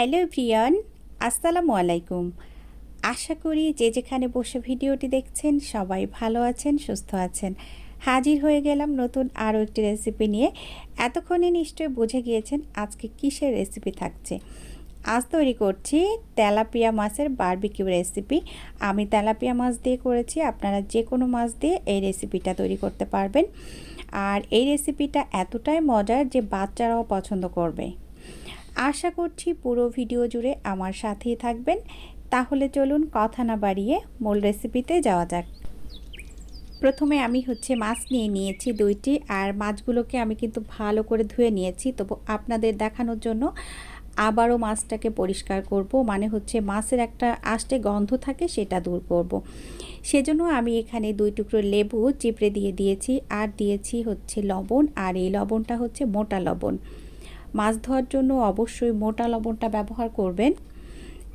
Hello প্রিয়ন আসসালামু আলাইকুম। আশা করি যে যেখানে বসে ভিডিওটি দেখছেন সবাই ভালো আছেন, সুস্থ আছেন। হাজির হয়ে গেলাম নতুন আরও একটি রেসিপি নিয়ে। এতক্ষণে নিশ্চয়ই বুঝে গিয়েছেন আজকে কিসের রেসিপি থাকছে। আজ তৈরি করছি তেলাপিয়া মাছের বারবিকিউ রেসিপি। আমি তেলাপিয়া মাছ দিয়ে করেছি, আপনারা যে কোনো মাছ দিয়ে এই রেসিপিটা তৈরি করতে পারবেন। আর এই রেসিপিটা এতটাই মজার যে বাচ্চারাও পছন্দ করবে। আশা করছি পুরো ভিডিও জুড়ে আমার সাথেই থাকবেন। তাহলে চলুন কথা না বাড়িয়ে মূল রেসিপিতে যাওয়া যাক। প্রথমে আমি হচ্ছে মাছ নিয়ে নিয়েছি দুইটি, আর মাছগুলোকে আমি কিন্তু ভালো করে ধুয়ে নিয়েছি। তবু আপনাদের দেখানোর জন্য আবারও মাছটাকে পরিষ্কার করব। মানে হচ্ছে মাছের একটা আষ্টে গন্ধ থাকে সেটা দূর করব। সেজন্য আমি এখানে দুই টুকরো লেবু চিপড়ে দিয়ে দিয়েছি, আর দিয়েছি হচ্ছে লবণ, আর এই লবণটা হচ্ছে মোটা লবণ। মাছ ধোয়ার জন্য অবশ্যই মোটা লবণটা ব্যবহার করবেন।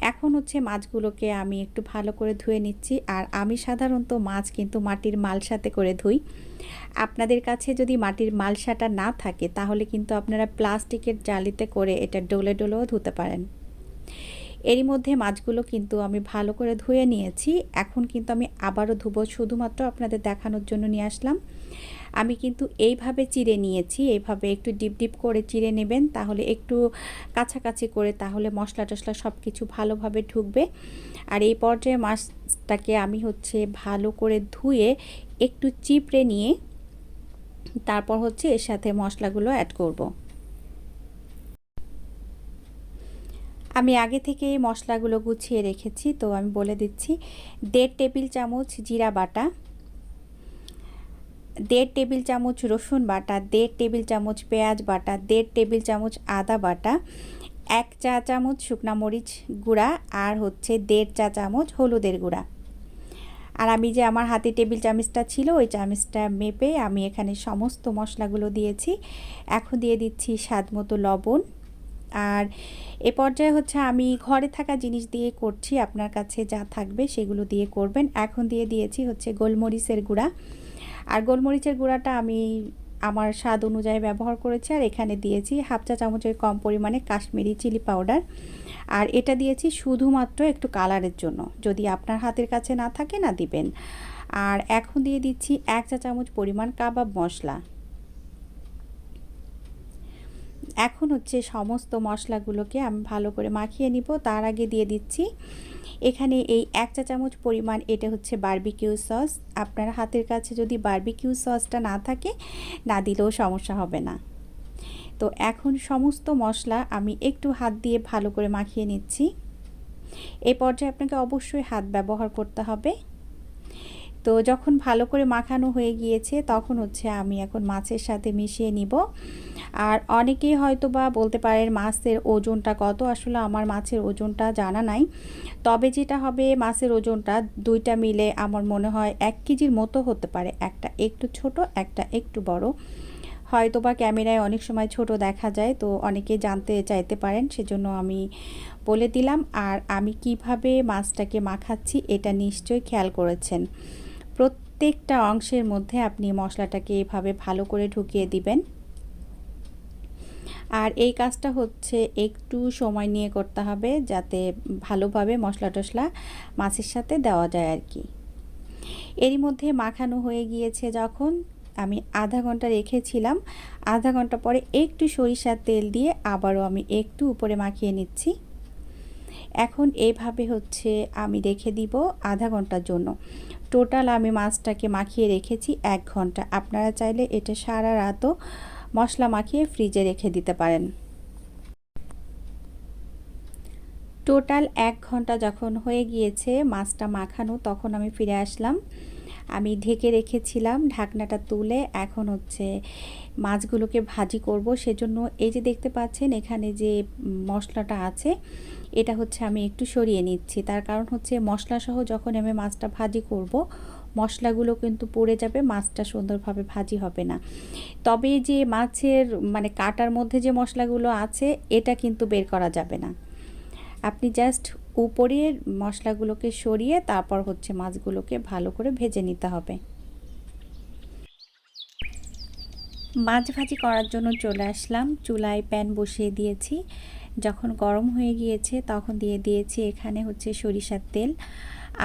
এখন হচ্ছে মাছগুলোকে আমি একটু ভালো করে ধুয়ে নিচ্ছি। আর আমি সাধারণত মাছ কিন্তু মাটির মালসাতে করে ধুই। আপনাদের কাছে যদি মাটির মালসাটা না থাকে, তাহলে কিন্তু আপনারা প্লাস্টিকের জালিতে করে এটা ডোলে ডোলেও ধুতে পারেন। এরই মধ্যে মাছগুলো কিন্তু আমি ভালো করে ধুয়ে নিয়েছি। এখন কিন্তু আমি আবারও ধুবো, শুধুমাত্র আপনাদের দেখানোর জন্য নিয়ে আসলাম। আমি কিন্তু এইভাবে চিড়ে নিয়েছি, এইভাবে একটু ডিপ ডিপ করে চিড়ে নেবেন, তাহলে একটু কাছাকাছি করে তাহলে মশলা টশলা সব কিছু ভালোভাবে ঢুকবে আর এই পর্যায়ে মাছটাকে আমি হচ্ছে ভালো করে ধুয়ে একটু চিপড়ে নিয়ে তারপর হচ্ছে এর সাথে মশলাগুলো অ্যাড করব। আমি আগে থেকে মশলাগুলো গুছিয়ে রেখেছি, তো আমি বলে দিচ্ছি, দেড় টেবিল চামচ জিরা বাটা দেড় টেবিল চামচ রসুন বাটা, দেড় টেবিল চামচ পেঁয়াজ বাটা, দেড় টেবিল চামচ আদা বাটা, এক চা চামচ শুকনা মরিচ গুঁড়া আর হচ্ছে দেড় চা চামচ হলুদের গুঁড়া। আর আমি যে আমার হাতে টেবিল চামচটা ছিল, ওই চামচটা মেপে আমি এখানে সমস্ত মশলাগুলো দিয়েছি। এখন দিয়ে দিচ্ছি স্বাদ মতো লবণ। আর এ পর্যায়ে হচ্ছে আমি ঘরে থাকা জিনিস দিয়ে করছি, আপনার কাছে যা থাকবে সেগুলো দিয়ে করবেন। এখন দিয়ে দিয়েছি হচ্ছে গোলমরিচের গুঁড়া। আর গোলমরিচের গুঁড়াটা আমি আমার স্বাদ অনুযায়ী ব্যবহার করেছি আর এখানে দিয়েছি হাফ চা চামচের কম পরিমাণে কাশ্মীরি চিলি পাউডার। আর এটা দিয়েছি শুধুমাত্র একটু কালারের জন্য। যদি আপনার হাতের কাছে না থাকে না দিবেন। আর এখন দিয়ে দিচ্ছি এক চা চামচ পরিমাণ কাবাব মশলা। এখন হচ্ছে সমস্ত মশলাগুলোকে আমি ভালো করে মাখিয়ে নিব। তার আগে দিয়ে দিচ্ছি এখানে এই এক চা চামচ পরিমাণ এটা হচ্ছে বার্বিকিউ সস আপনার হাতের কাছে যদি বার্বিকিউ সসটা না থাকে, না দিলেও সমস্যা হবে না। তো এখন সমস্ত মশলা আমি একটু হাত দিয়ে ভালো করে মাখিয়ে নিচ্ছি। এই পর্যায়ে আপনাকে অবশ্যই হাত ব্যবহার করতে হবে। তো যখন ভালো করে মাখানো হয়ে গিয়েছে, তখন হচ্ছে আমি এখন মাছের সাথে মিশিয়ে নিব। আর অনেকেই হয়তো বা বলতে পারেন মাছের ওজনটা কত, আসলে আমার মাছের ওজনটা জানা নাই। তবে যেটা হবে মাছের ওজনটা দুইটা মিলে আমার মনে হয় এক কেজির মতো হতে পারে। একটা একটু ছোট, একটা একটু বড়। হয়তো বা ক্যামেরায় অনেক সময় ছোট দেখা যায়, তো অনেকে জানতে চাইতে পারেন, সেজন্য আমি বলে দিলাম। আর আমি কীভাবে মাছটাকে মাখাচ্ছি, এটা নিশ্চয়ই খেয়াল করেছেন। প্রত্যেকটা অংশের মধ্যে আপনি মশলাটাকে এভাবে ভালো করে ঢুকিয়ে দিবেন। আর এই কাজটা হচ্ছে একটু সময় নিয়ে করতে হবে যাতে ভালোভাবে মশলা টশলা মাছের সাথে দেওয়া যায় আর কি। এরই মধ্যে মাখানো হয়ে গিয়েছে যখন আমি আধা ঘণ্টা রেখেছিলাম, আধা ঘণ্টা পরে একটু সরিষার তেল দিয়ে আবারও আমি একটু উপরে মাখিয়ে নিচ্ছি। এখন এইভাবে হচ্ছে আমি রেখে দিব আধা ঘণ্টার জন্য। টোটাল আমি মাছটাকে মাখিয়ে রেখেছি এক ঘণ্টা। আপনারা চাইলে এটা সারা রাতও মশলা মাখিয়ে ফ্রিজে রেখে দিতে পারেন। টোটাল এক ঘণ্টা যখন হয়ে গিয়েছে মাছটা মাখানো, তখন আমি ফিরে আসলাম। আমি ঢেকে রেখেছিলাম, ঢাকনাটা তুলে এখন হচ্ছে মাছগুলোকে ভাজি করব। সেজন্য এই যে দেখতে পাচ্ছেন, এখানে যে মশলাটা আছে, এটা হচ্ছে আমি একটু সরিয়ে নিচ্ছি। তার কারণ হচ্ছে মশলাসহ যখন আমি মাছটা ভাজি করব, মশলাগুলো কিন্তু পড়ে যাবে, মাছটা সুন্দরভাবে ভাজি হবে না। তবে যে মাছের মানে কাটার মধ্যে যে মশলাগুলো আছে, এটা কিন্তু বের করা যাবে না। আপনি জাস্ট উপরের মশলাগুলোকে সরিয়ে তারপর হচ্ছে মাছগুলোকে ভালো করে ভেজে নিতে হবে। মাছ ভাজি করার জন্য চলে আসলাম। চুলায় প্যান বসিয়ে দিয়েছি। যখন গরম হয়ে গিয়েছে তখন দিয়ে দিয়েছি এখানে হচ্ছে সরিষার তেল।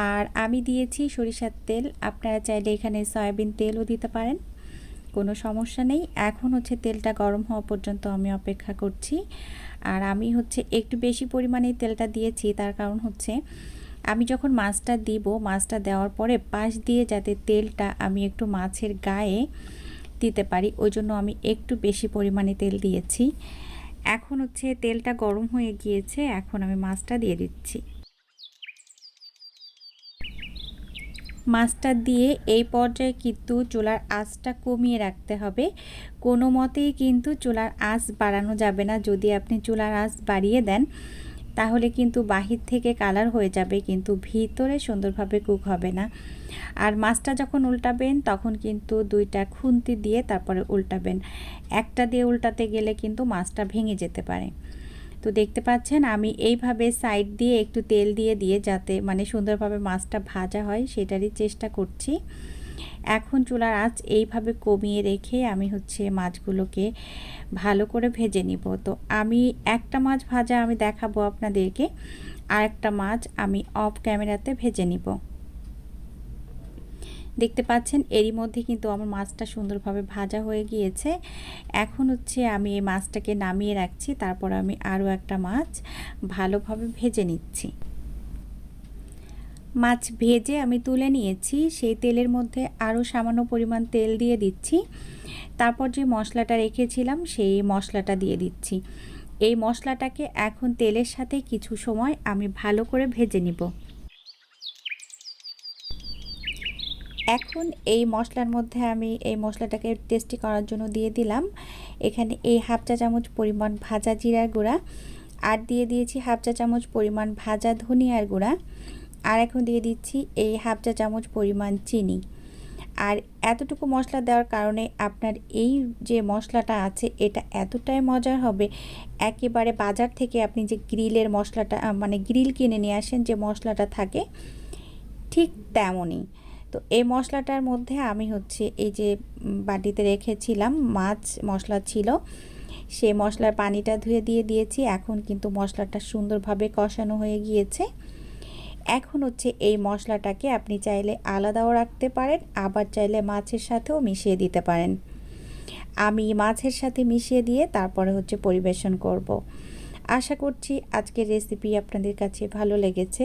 আর আমি দিয়েছি সরিষার তেল। আপনারা চাইলে এখানে সয়াবিন তেলও দিতে পারেন। কোনো সমস্যা নেই। এখন হচ্ছে তেলটা গরম হওয়া পর্যন্ত আমি অপেক্ষা করছি। আর আমি হচ্ছে একটু বেশি পরিমাণে তেলটা দিয়েছি, তার কারণ হচ্ছে আমি যখন মাছটা দিব, মাছটা দেওয়ার পরে পাশ দিয়ে যাতে তেলটা আমি একটু মাছের গায়ে দিতে পারি, ওই জন্য আমি একটু বেশি পরিমাণে তেল দিয়েছি। এখন হচ্ছে তেলটা গরম হয়ে গিয়েছে, এখন আমি মাছটা দিয়ে দিচ্ছি। মাছটা দিয়ে এই পর্যায়ে কিন্তু চুলার আঁচটা কমিয়ে রাখতে হবে। কোনো মতেই কিন্তু চুলার আঁচ বাড়ানো যাবে না। যদি আপনি চুলার আঁচ বাড়িয়ে দেন, তাহলে কিন্তু বাহির থেকে কালার হয়ে যাবে, কিন্তু ভিতরে সুন্দরভাবে কুক হবে না। আর মাছটা যখন উল্টাবেন, তখন কিন্তু দুইটা খুন্তি দিয়ে তারপরে উল্টাবেন। একটা দিয়ে উল্টাতে গেলে কিন্তু মাছটা ভেঙে যেতে পারে। তো দেখতে পাচ্ছেন আমি এইভাবে সাইড দিয়ে একটু তেল দিয়ে দিয়ে যাতে মানে সুন্দরভাবে মাছটা ভাজা হয় সেটারই চেষ্টা করছি। এখন চুলার আঁচ এইভাবে কমিয়ে রেখে আমি হচ্ছে মাছগুলোকে ভালো করে ভেজে নিব। তো আমি একটা মাছ ভাজা আমি দেখাবো আপনাদেরকে আর একটা মাছ আমি অফ ক্যামেরাতে ভেজে নিব। দেখতে পাচ্ছেন, এরই মধ্যে কিন্তু আমার মাছটা সুন্দরভাবে ভাজা হয়ে গিয়েছে। এখন হচ্ছে আমি এই মাছটাকে নামিয়ে রাখছি, তারপর আমি আরও একটা মাছ ভালোভাবে ভেজে নিচ্ছি। মাছ ভেজে আমি তুলে নিয়েছি, সেই তেলের মধ্যে আরও সামান্য পরিমাণ তেল দিয়ে দিচ্ছি। তারপর যে মশলাটা রেখেছিলাম, সেই মশলাটা দিয়ে দিচ্ছি। এই মশলাটাকে এখন তেলের সাথে কিছু সময় আমি ভালো করে ভেজে নিব। এখন এই মশলার মধ্যে আমি এই মশলাটাকে টেস্টি করার জন্য দিয়ে দিলাম। এখানে এই হাফ চা চামচ পরিমাণ ভাজা জিরার গুঁড়া, আর দিয়ে দিয়েছি হাফ চা চামচ পরিমাণ ভাজা ধনিয়ার গুঁড়া, আর এখন দিয়ে দিচ্ছি এই হাফ চা চামচ পরিমাণ চিনি। আর এতটুকু মশলা দেওয়ার কারণে আপনার এই যে মশলাটা আছে, এটা এতটাই মজার হবে। একেবারে বাজার থেকে আপনি যে গ্রিলের মশলাটা মানে গ্রিল কিনে নিয়ে আসেন, যে মশলাটা থাকে, ঠিক তেমনই। তো এই মশলাটার মধ্যে আমি হচ্ছে এই যে বাটিতে রেখেছিলাম মাছ মশলা ছিল সে মশলার পানিটা ধুয়ে দিয়ে দিয়েছি। এখন কিন্তু মশলাটা সুন্দরভাবে কষানো হয়ে গিয়েছে। এখন হচ্ছে এই মশলাটাকে আপনি চাইলে আলাদাও রাখতে পারেন, আবার চাইলে মাছের সাথেও মিশিয়ে দিতে পারেন। আমি মাছের সাথে মিশিয়ে দিয়ে তারপরে হচ্ছে পরিবেশন করব। আশা করছি আজকের রেসিপি আপনাদের কাছে ভালো লেগেছে।